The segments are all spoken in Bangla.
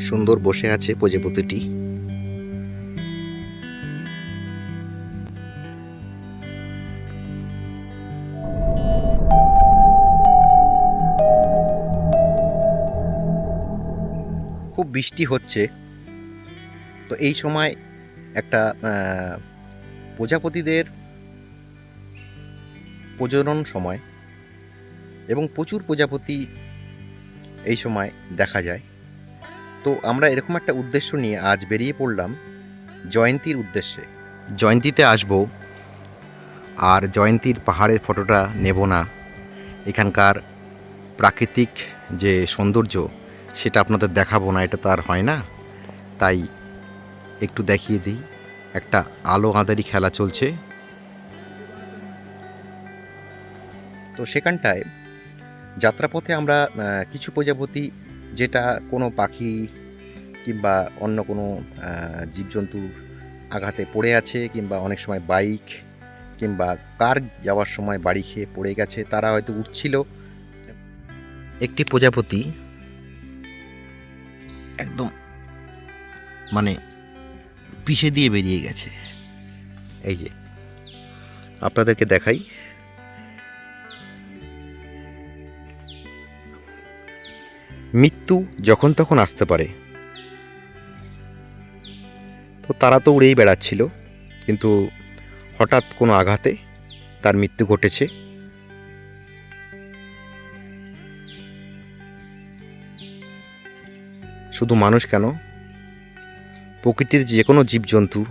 সুন্দর বসে আছে প্রজাপতিটি। খুব বৃষ্টি হচ্ছে। তো এই সময় একটা প্রজাপতিদের প্রজনন সময় এবং প্রচুর প্রজাপতি এই সময় দেখা যায়। তো আমরা এরকম একটা উদ্দেশ্য নিয়ে আজ বেরিয়ে পড়লাম জয়ন্তীর উদ্দেশ্যে। জয়ন্তীতে আসব, আর জয়ন্তীর পাহাড়ের ফটোটা নেব না। এখানকার প্রাকৃতিক যে সৌন্দর্য, সেটা আপনাদের দেখাবো না, এটা তো আর হয় না। তাই একটু দেখিয়ে দিই, একটা আলো আঁধারি খেলা চলছে। তো সেখানটায় যাত্রাপথে আমরা কিছু প্রজাপতি যেটা কোনো পাখি কিংবা অন্য কোনো জীবজন্তুর আঘাতে পড়ে আছে কিংবা অনেক সময় বাইক কিংবা কার যাওয়ার সময় বাড়ি খেয়ে পড়ে গেছে তারা হয়তো উঠছিল। একটি প্রজাপতি একদম মানে পিষে দিয়ে বেরিয়ে গেছে। এই যে আপনাদেরকে দেখাই। মৃত্যু যখন তখন আসতে পারে। তো তারা তো উড়েই বেড়াচ্ছিল, কিন্তু হঠাৎ কোনো আঘাতে তার মৃত্যু ঘটেছে। শুধু মানুষ কেন? প্রকৃতির যে কোনো জীবজন্তু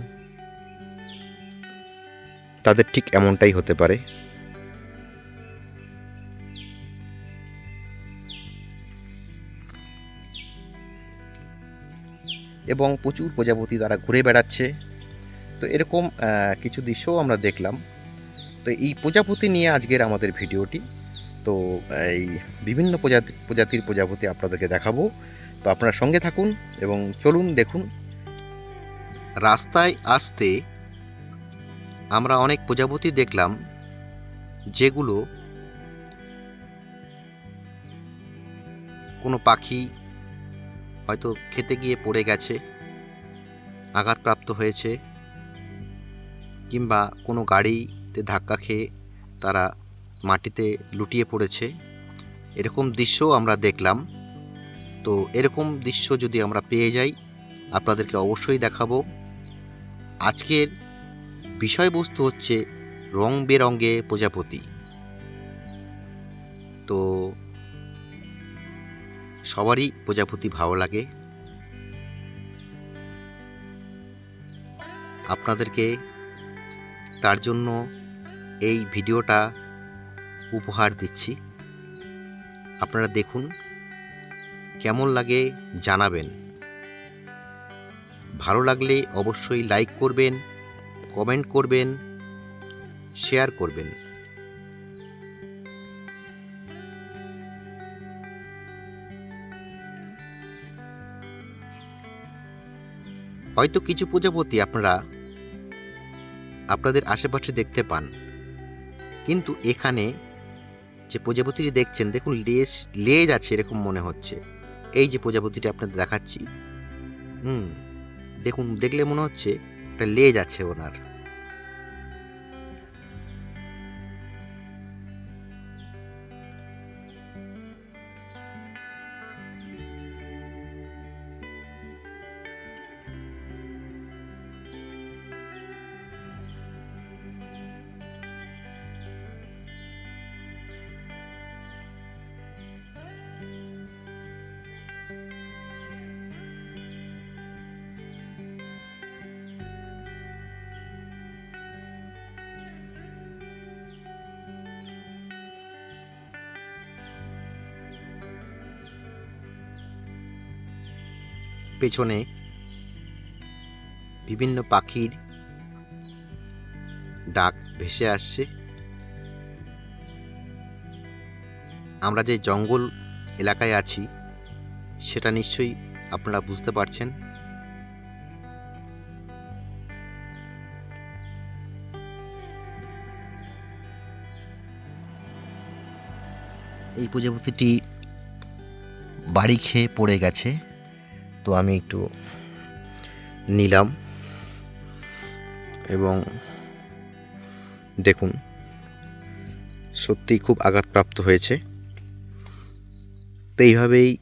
তাদের ঠিক এমনটাই হতে পারে। এবং প্রচুর প্রজাপতি তারা ঘুরে বেড়াচ্ছে। তো এরকম কিছু দৃশ্যও আমরা দেখলাম। তো এই প্রজাপতি নিয়ে আজকের আমাদের ভিডিওটি। তো, এই বিভিন্ন প্রজাতি, প্রজাতির প্রজাপতি আপনাদেরকে দেখাবো। তো আপনারা সঙ্গে থাকুন এবং চলুন দেখুন। রাস্তায় আসতে আমরা অনেক প্রজাপতি দেখলাম, যেগুলো কোনো পাখি হয়তো খেতে গিয়ে পড়ে গেছে, আঘাতপ্রাপ্ত হয়েছে, কিংবা কোনো গাড়িতে ধাক্কা খেয়ে তারা মাটিতে লুটিয়ে পড়েছে। এরকম দৃশ্যও আমরা দেখলাম। তো এরকম দৃশ্য যদি আমরা পেয়ে যাই, আপনাদেরকে অবশ্যই দেখাবো। আজকের বিষয়বস্তু হচ্ছে রং বেরঙে প্রজাপতি। তো সবারই প্রজাপতি ভালো লাগে। আপনাদেরকে তার জন্য এই ভিডিওটা উপহার দিচ্ছি। আপনারা দেখুন, কেমন লাগে জানাবেন। ভালো লাগলে অবশ্যই লাইক করবেন কমেন্ট করবেন শেয়ার করবেন। হয়তো কিছু প্রজাপতি আপনারা আপনাদের আশেপাশে দেখতে পান। কিন্তু এখানে যে প্রজাপতিটি দেখছেন, দেখুন লেজ লেজ আছে এরকম মনে হচ্ছে। এই যে প্রজাপতিটি আপনাদের দেখাচ্ছি। হুম, দেখুন, দেখলে মনে হচ্ছে একটা লেজ আছে ওনার। পেছনে বিভিন্ন পাখির ডাক ভেসে আসছে। আমরা যে জঙ্গল এলাকায় আছি, সেটা নিশ্চয়ই আপনারা বুঝতে পারছেন। এই প্রজাপতিটি বাড়ি খেয়ে পড়ে গেছে। তো আমি একটু নিলাম এবং দেখুন সত্যিই খুব আঘাতপ্রাপ্ত হয়েছে। তো এইভাবেই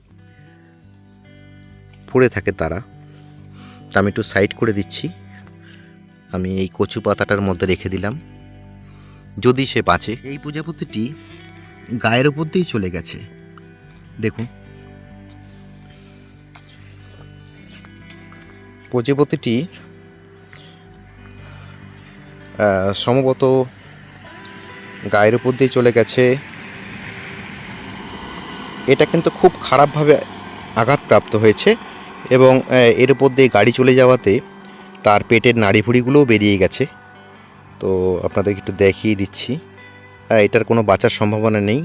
পড়ে থাকে তারা। তা আমি একটু সাইড করে দিচ্ছি। আমি এই কচু পাতাটার মধ্যে রেখে দিলাম। যদি সে বাঁচে, এই প্রজাপতিটি গায়ের উপর দিয়েই চলে গেছে। দেখুন প্রজাপতিটি সম্ভবত গায়ের উপর দিয়ে চলে গেছে। এটা কিন্তু খুব খারাপভাবে আঘাতপ্রাপ্ত হয়েছে এবং এর উপর দিয়ে গাড়ি চলে যাওয়াতে তার পেটের নাড়িভুড়িগুলোও বেরিয়ে গেছে। তো আপনাদেরকে একটু দেখিয়ে দিচ্ছি। এটার কোনো বাঁচার সম্ভাবনা নেই।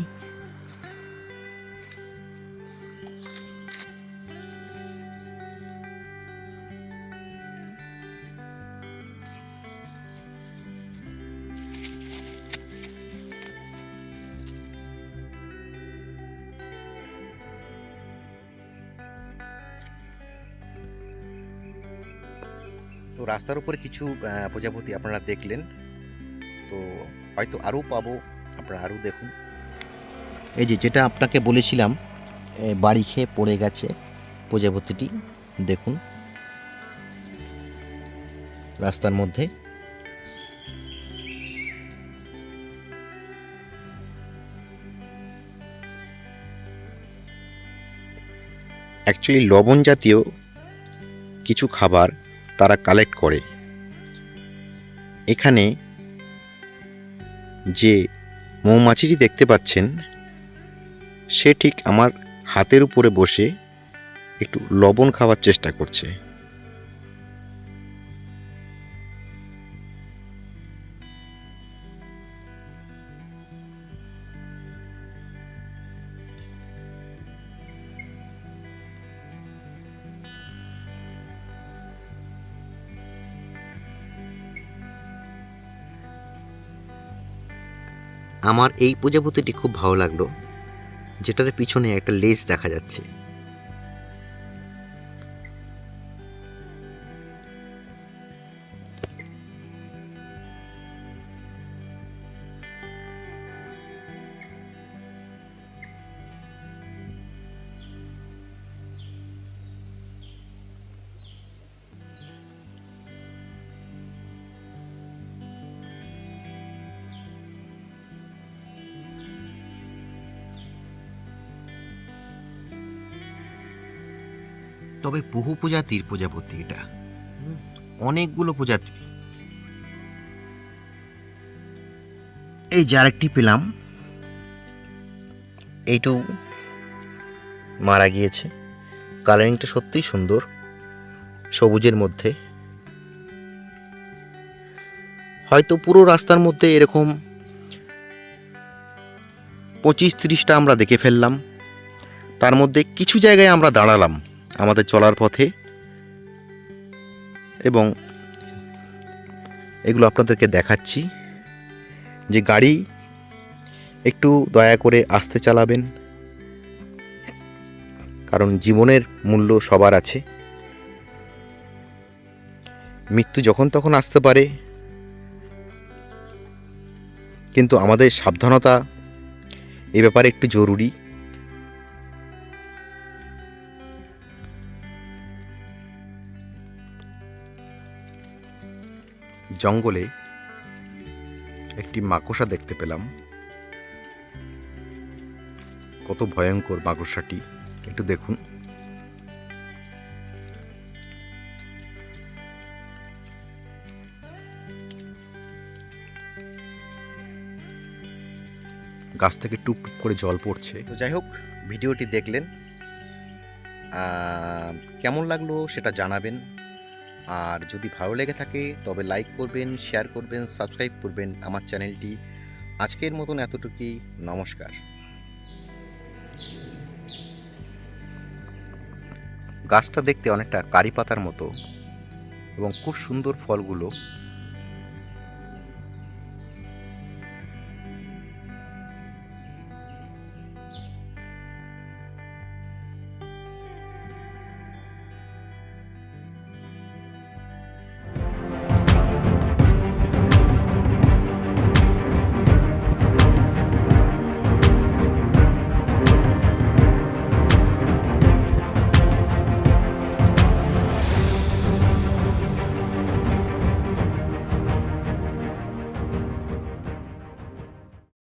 রাস্তার উপরে কিছু প্রজাপতি আপনারা দেখলেন। তো হয়তো আরও পাবো, আপনারা আরও দেখুন। এই যে যেটা আপনাকে বলেছিলাম বাড়ি খেয়ে পড়ে গেছে প্রজাপতিটি, দেখুন। রাস্তার মধ্যে। অ্যাকচুয়ালি লবণ জাতীয় কিছু খাবার তারা কালেক্ট করে। এখানে যে মৌমাছিটি দেখতে পাচ্ছেন, সে ঠিক আমার হাতের উপরে বসে একটু লবণ খাওয়ার চেষ্টা করছে। আমার এই প্রজাপতিটি খুব ভালো লাগল যেটার পিছনে একটা লেজ দেখা যাচ্ছে। তবে বহু প্রজাতির প্রজাপতি এটা। অনেকগুলো প্রজাতি এই যে আরেকটি পেলাম, এইটাও মারা গিয়েছে। কালারিংটা সত্যিই সুন্দর, সবুজের মধ্যে। হয়তো পুরো রাস্তার মধ্যে এরকম পঁচিশ তিরিশটা আমরা দেখে ফেললাম। তার মধ্যে কিছু জায়গায় আমরা দাঁড়ালাম। আমাদের চলার পথে এবং এগুলো আপনাদেরকে দেখাচ্ছি যে গাড়ি একটু দয়া করে আসতে চালাবেন, কারণ জীবনের মূল্য সবার আছে। মৃত্যু যখন তখন আসতে পারে, কিন্তু আমাদের সাবধানতা এ ব্যাপারে একটু জরুরি। জঙ্গলে একটি মাকড়সা দেখতে পেলাম। কত ভয়ঙ্কর মাকড়সাটি। একটু দেখুন। গাছ থেকে টুপ টুপ করে জল পড়ছে। তো যাই হোক, ভিডিওটি দেখলেন। কেমন লাগল সেটা জানাবেন। আর যদি ভালো লেগে থাকে, তবে লাইক করবেন শেয়ার করবেন সাবস্ক্রাইব করবেন আমার চ্যানেলটি। আজকের মতন এতটুকুই, নমস্কার। গাছটা দেখতে অনেকটা কারি পাতার মতো এবং খুব সুন্দর ফলগুলো